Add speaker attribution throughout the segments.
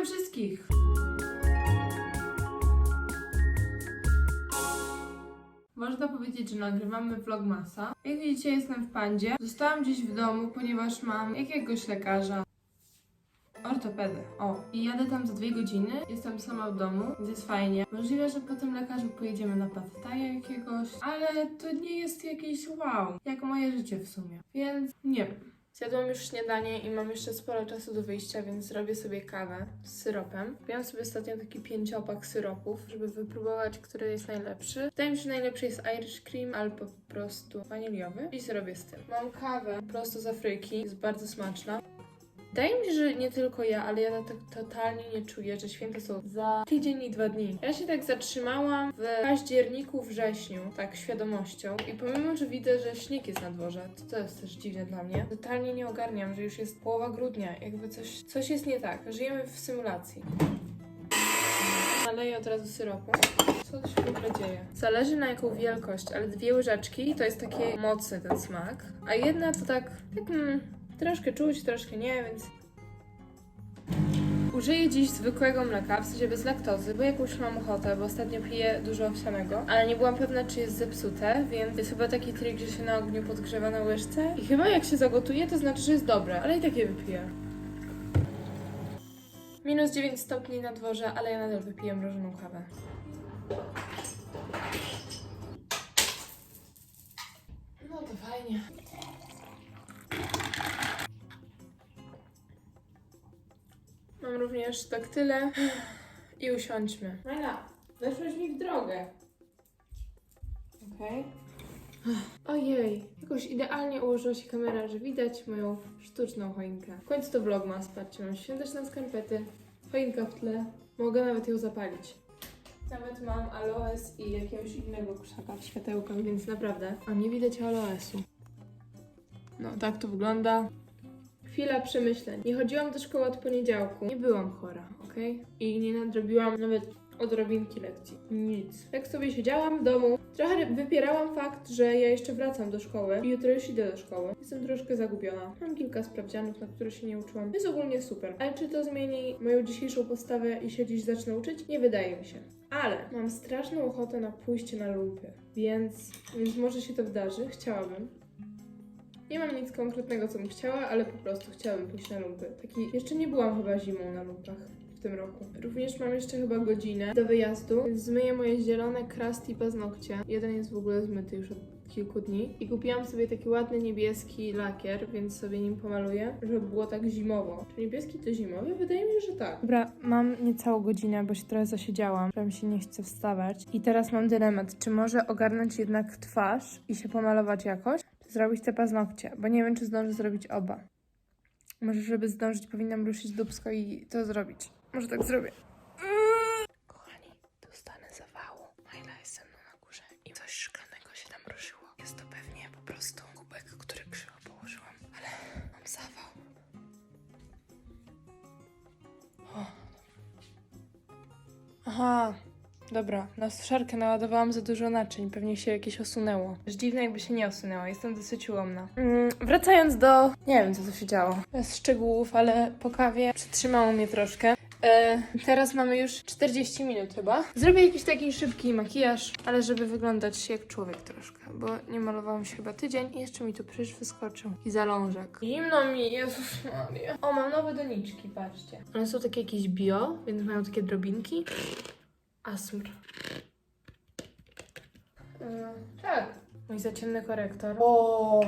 Speaker 1: Witam wszystkich! Można powiedzieć, że nagrywamy vlogmasa. Jak widzicie, jestem w pandzie. Zostałam gdzieś w domu, ponieważ mam jakiegoś lekarza. Ortopedę. O, i jadę tam za dwie godziny. Jestem sama w domu, więc jest fajnie. Możliwe, że po tym lekarzu pojedziemy na pattaja jakiegoś, ale to nie jest jakieś wow, jak moje życie w sumie. Więc nie wiem. Zjadłam już śniadanie i mam jeszcze sporo czasu do wyjścia, więc zrobię sobie kawę z syropem. Kupiłam sobie ostatnio taki pięciopak syropów, żeby wypróbować, który jest najlepszy. Wydaje mi się, że najlepszy jest Irish Cream albo po prostu waniliowy i zrobię z tym. Mam kawę prosto z Afryki, jest bardzo smaczna. Wydaje mi się, że nie tylko ja, ale ja tak totalnie nie czuję, że święta są za tydzień i dwa dni. Ja się tak zatrzymałam w październiku, wrześniu, tak świadomością. I pomimo, że widzę, że śnieg jest na dworze, to to jest też dziwne dla mnie. Totalnie nie ogarniam, że już jest połowa grudnia, jakby coś, coś jest nie tak. Żyjemy w symulacji. Naleję od razu syropu. Co się w ogóle dzieje? Zależy na jaką wielkość, ale dwie łyżeczki to jest taki mocny ten smak, a jedna to tak, tak mm, troszkę czuć, troszkę nie, więc Użyję dziś zwykłego mleka, w sensie bez laktozy, bo jakąś mam ochotę, bo ostatnio piję dużo owsianego, ale nie byłam pewna, czy jest zepsute, więc jest chyba taki trik, że się na ogniu podgrzewa na łyżce i chyba jak się zagotuje, to znaczy, że jest dobre, ale i tak je wypiję. Minus 9 stopni na dworze, ale ja nadal wypiję mrożoną kawę. No to fajnie. Mam również daktylę i usiądźmy. Mela, weszłeś mi w drogę. Okej. Ojej, jakoś idealnie ułożyła się kamera, że widać moją sztuczną choinkę. W końcu to vlogmas, patrzcie, mam świąteczne skarpety, choinka w tle, mogę nawet ją zapalić. Nawet mam aloes i jakiegoś innego krzaka w światełkach, więc naprawdę. A nie widać aloesu. No, tak to wygląda. Chwila przemyśleń. Nie chodziłam do szkoły od poniedziałku. Nie byłam chora, okej? I nie nadrobiłam nawet odrobinki lekcji. Nic. Tak sobie siedziałam w domu. Trochę wypierałam fakt, że ja jeszcze wracam do szkoły i jutro już idę do szkoły. Jestem troszkę zagubiona. Mam kilka sprawdzianów, na które się nie uczyłam. Jest ogólnie super. Ale czy to zmieni moją dzisiejszą postawę i się dziś zacznę uczyć? Nie wydaje mi się. Ale mam straszną ochotę na pójście na lumpy. Więc, więc może się to wydarzy. Chciałabym. Nie mam nic konkretnego, co bym chciała, ale po prostu chciałabym pójść na lumpy. Taki, jeszcze nie byłam chyba zimą na lumpach w tym roku. Również mam jeszcze chyba godzinę do wyjazdu, więc zmyję moje zielone krusty paznokcie. Jeden jest w ogóle zmyty już od kilku dni. I kupiłam sobie taki ładny niebieski lakier, więc sobie nim pomaluję, żeby było tak zimowo. Czy niebieski to zimowy? Wydaje mi się, że tak. Dobra, mam niecałą godzinę, bo się trochę zasiedziałam. Prawie mi się nie chce wstawać. I teraz mam dylemat, czy może ogarnąć jednak twarz i się pomalować jakoś, zrobić te paznokcie, bo nie wiem, czy zdążę zrobić oba. Może, żeby zdążyć, powinnam ruszyć dubsko i to zrobić. Może tak zrobię. Kochani, dostanę zawału. Majla jest ze mną na górze i coś szklanego się tam ruszyło. Jest to pewnie po prostu kubek, który krzywo położyłam, ale mam zawał. O. Aha, dobra. Na suszarkę naładowałam za dużo naczyń. Pewnie się jakieś osunęło. Już dziwne, jakby się nie osunęło. Jestem dosyć ułomna. Mm, wracając do... Nie wiem, co tu się działo. Bez szczegółów, ale po kawie przytrzymało mnie troszkę. E, teraz mamy już 40 minut chyba. Zrobię jakiś taki szybki makijaż, ale żeby wyglądać jak człowiek troszkę, bo nie malowałam się chyba tydzień i jeszcze mi tu prysz wyskoczył. I zalążek. Zimno mi, Jezus Maria. O, mam nowe doniczki, patrzcie. One są takie jakieś bio, więc mają takie drobinki. Asmr. E, tak. Mój zacienny korektor. O,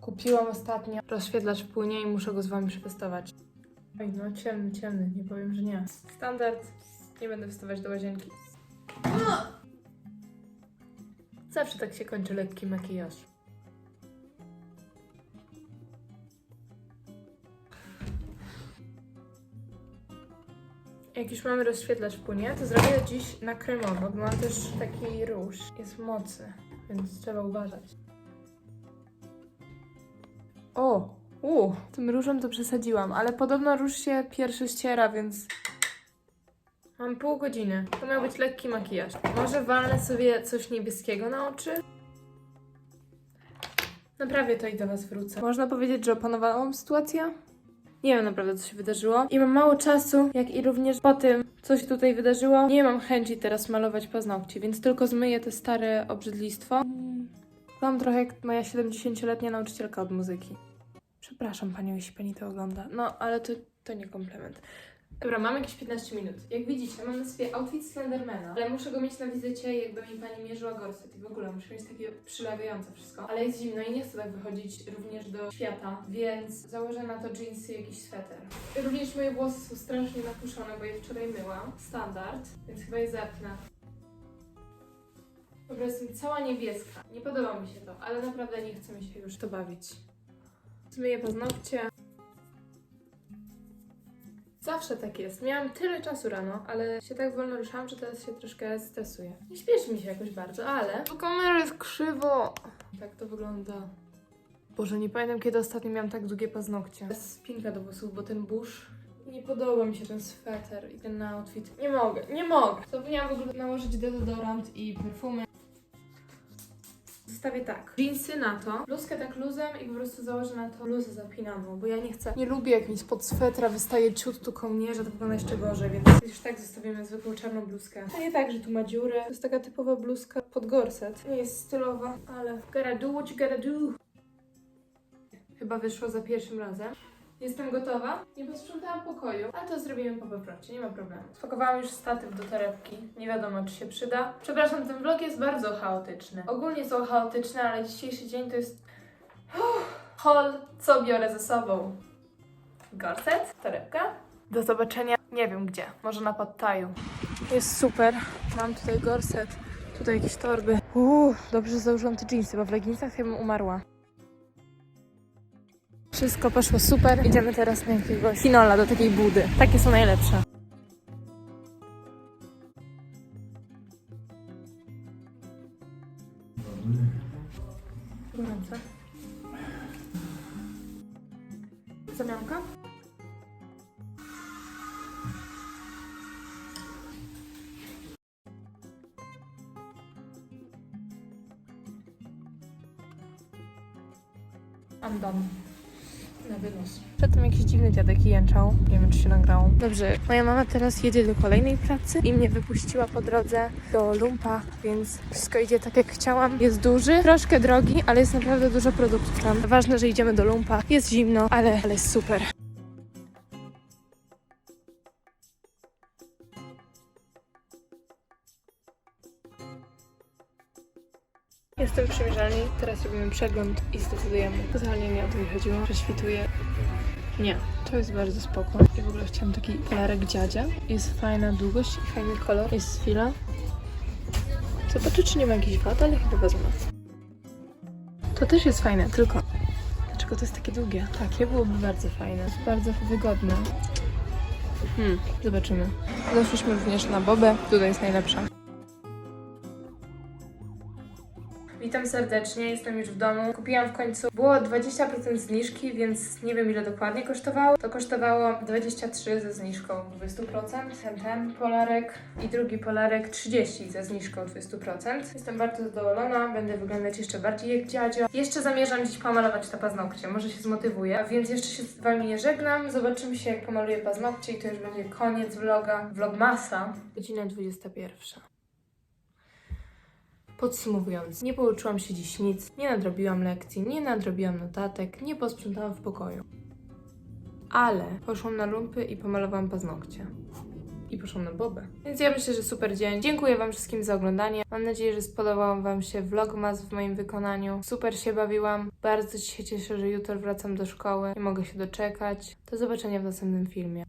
Speaker 1: kupiłam ostatnio. Rozświetlacz płynie i muszę go z wami przetestować. Oj, no ciemny, ciemny, nie powiem, że nie. Standard, nie będę wstawać do łazienki. Zawsze tak się kończy lekki makijaż. Jak już mamy rozświetlacz płynie, to zrobię dziś na kremowo, bo mam też taki róż. Jest mocny, więc trzeba uważać. O! U, tym różem to przesadziłam, ale podobno róż się pierwszy ściera, więc... Mam pół godziny. To miał być lekki makijaż. Może walnę sobie coś niebieskiego na oczy? Naprawię to i do Was wrócę. Można powiedzieć, że opanowałam sytuację? Nie wiem naprawdę, co się wydarzyło. I mam mało czasu, jak i również po tym, co się tutaj wydarzyło. Nie mam chęci teraz malować paznokci, więc tylko zmyję te stare obrzydlistwo. Mam trochę jak moja 70-letnia nauczycielka od muzyki. Przepraszam panią, jeśli pani to ogląda. No, ale to, to nie komplement. Dobra, mam jakieś 15 minut. Jak widzicie, mam na sobie outfit Slendermana, ale muszę go mieć na wizycie, jakby mi pani mierzyła gorset i w ogóle muszę mieć takie przylegające wszystko. Ale jest zimno i nie chcę tak wychodzić również do świata, więc założę na to jeansy i jakiś sweter. Również moje włosy są strasznie napuszone, bo je wczoraj myłam. Standard, więc chyba je zepnę. Dobra, jestem cała niebieska. Nie podoba mi się to, ale naprawdę nie chce mi się już to bawić. Zmyję paznokcie. Zawsze tak jest. Miałam tyle czasu rano, ale się tak wolno ruszałam, że teraz się troszkę stresuję. Nie śpieszy mi się jakoś bardzo, ale... To kamera jest krzywo! Tak to wygląda. Boże, nie pamiętam kiedy ostatnio miałam tak długie paznokcie. Spinka do włosów, bo ten burz... Nie podoba mi się ten sweter i ten outfit. Nie mogę, nie mogę! Zapomniałam w ogóle nałożyć deodorant i perfumy. Zostawię tak. Jeansy na to, bluzkę tak luzem i po prostu założę na to bluzę zapinaną, bo ja nie chcę. Nie lubię jak mi spod swetra wystaje ciut tu kołnierza, to wygląda jeszcze gorzej, więc już tak zostawimy zwykłą czarną bluzkę. To nie tak, że tu ma dziurę. To jest taka typowa bluzka pod gorset. Nie jest stylowa, ale gotta do what you gotta do. Chyba wyszło za pierwszym razem. Jestem gotowa. Nie posprzątałam pokoju, ale to zrobimy po powrocie, nie ma problemu. Spakowałam już statyw do torebki. Nie wiadomo, czy się przyda. Przepraszam, ten vlog jest bardzo chaotyczny. Ogólnie są chaotyczne, ale dzisiejszy dzień to jest... Uff, co biorę ze sobą? Gorset, torebka. Do zobaczenia, nie wiem gdzie, może na Pattaju. Jest super. Mam tutaj gorset, tutaj jakieś torby. Uuu, dobrze że założyłam te jeansy, bo w leginsach bym umarła. Wszystko poszło super. Idziemy teraz na jakiegoś kinola do takiej budy. Takie są najlepsze. Gorące. Zamianka? I'm. Na wynos. Przedtem jakiś dziwny dziadek jęczał. Nie wiem, czy się nagrało. Dobrze, moja mama teraz jedzie do kolejnej pracy i mnie wypuściła po drodze do lumpa, więc wszystko idzie tak jak chciałam. Jest duży, troszkę drogi, ale jest naprawdę dużo produktów tam. Ważne, że idziemy do lumpa. Jest zimno, ale, ale jest super. Teraz robimy przegląd i zdecydujemy. Totalnie nie o to mi chodziło. Prześwituję. Nie, to jest bardzo spoko. I w ogóle chciałam taki polarek dziadzia. Jest fajna długość i fajny kolor. Jest fila. Zobaczę, czy nie ma jakichś wad, ale chyba wezmę. To też jest fajne, tylko... Dlaczego to jest takie długie? Takie byłoby bardzo fajne. Jest bardzo wygodne. Hmm, zobaczymy. Doszliśmy również na bobę. Tutaj jest najlepsza. Witam serdecznie, jestem już w domu. Kupiłam w końcu, było 20% zniżki, więc nie wiem ile dokładnie kosztowało. To kosztowało 23 ze zniżką 20%, ten, ten polarek i drugi polarek 30 ze zniżką 20%. Jestem bardzo zadowolona, będę wyglądać jeszcze bardziej jak dziadzio. Jeszcze zamierzam dziś pomalować te paznokcie, może się zmotywuję, więc jeszcze się z Wami nie żegnam. Zobaczymy się jak pomaluję paznokcie i to już będzie koniec vloga, vlogmasa. Godzina 21. Podsumowując, nie pouczyłam się dziś nic, nie nadrobiłam lekcji, nie nadrobiłam notatek, nie posprzątałam w pokoju. Ale poszłam na lumpy i pomalowałam paznokcie. I poszłam na bobę. Więc ja myślę, że super dzień. Dziękuję Wam wszystkim za oglądanie. Mam nadzieję, że spodobał Wam się vlogmas w moim wykonaniu. Super się bawiłam. Bardzo się cieszę, że jutro wracam do szkoły. Nie mogę się doczekać. Do zobaczenia w następnym filmie.